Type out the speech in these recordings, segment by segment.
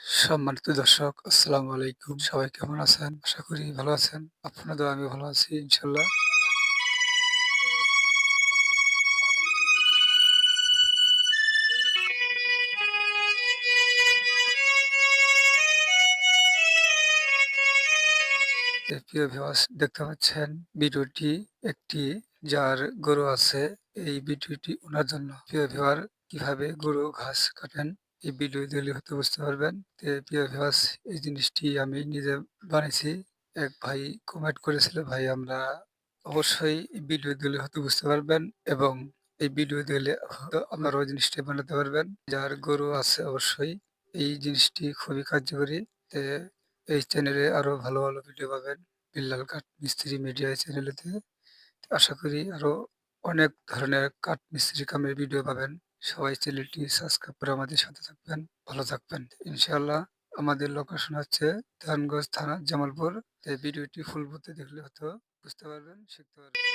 সম্মানিত দর্শক, আসসালামু আলাইকুম। সবাই কেমন আছেন? আশা করি ভালো আছেন। আপনাদের আমি ভালো আছি ভিউয়ার্স দেখতে পাচ্ছেন ভিডিওটি একটি, যার গরু আছে এই ভিডিওটি ওনার জন্য। প্রিয় ভিউয়ার কীভাবে গরু, ঘাস কাটেন এই ভিডিও দেখলে হয়তো বুঝতে পারবেন। তো প্রিয় ভিউয়ার্স এই জিনিসটি আমি নিজে বানিয়েছি এক ভাই কমেন্ট করেছিল ভাই আমরা অবশ্যই ভিডিও দিলে হয়তো বুঝতে পারবেন এবং এই ভিডিও দিলে হয়তো আপনারাও ওই জিনিসটি বানাতে পারবেন। যার গরু আছে অবশ্যই এই জিনিসটি খুবই কার্যকরী। তে এই চ্যানেলে আরও ভালো, ভালো ভিডিও পাবেন। বিল্লাল কাঠ মিস্ত্রি মিডিয়া চ্যানেলেতে। আশা করি আরও অনেক ধরনের কাঠ মিস্ত্রি কামের ভিডিও পাবেন। সবাই চ্যানেলটি সাবস্ক্রাইব করে আমাদের সাথে থাকবেন, ভালো থাকবেন। ইনশাল্লাহ আমাদের লোকেশন হচ্ছে ধানগঞ্জ থানা জামালপুর। এই ভিডিওটি ফুল দেখলে হয়তো বুঝতে পারবেন, শিখতে পারবেন।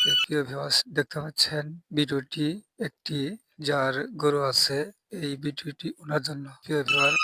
প্রিয় ভিউয়ার্স দেখতে পাচ্ছেন ভিডিওটি একটি যার গরু আছে এই ভিডিওটি ওনার জন্য। প্রিয় ভিউয়ার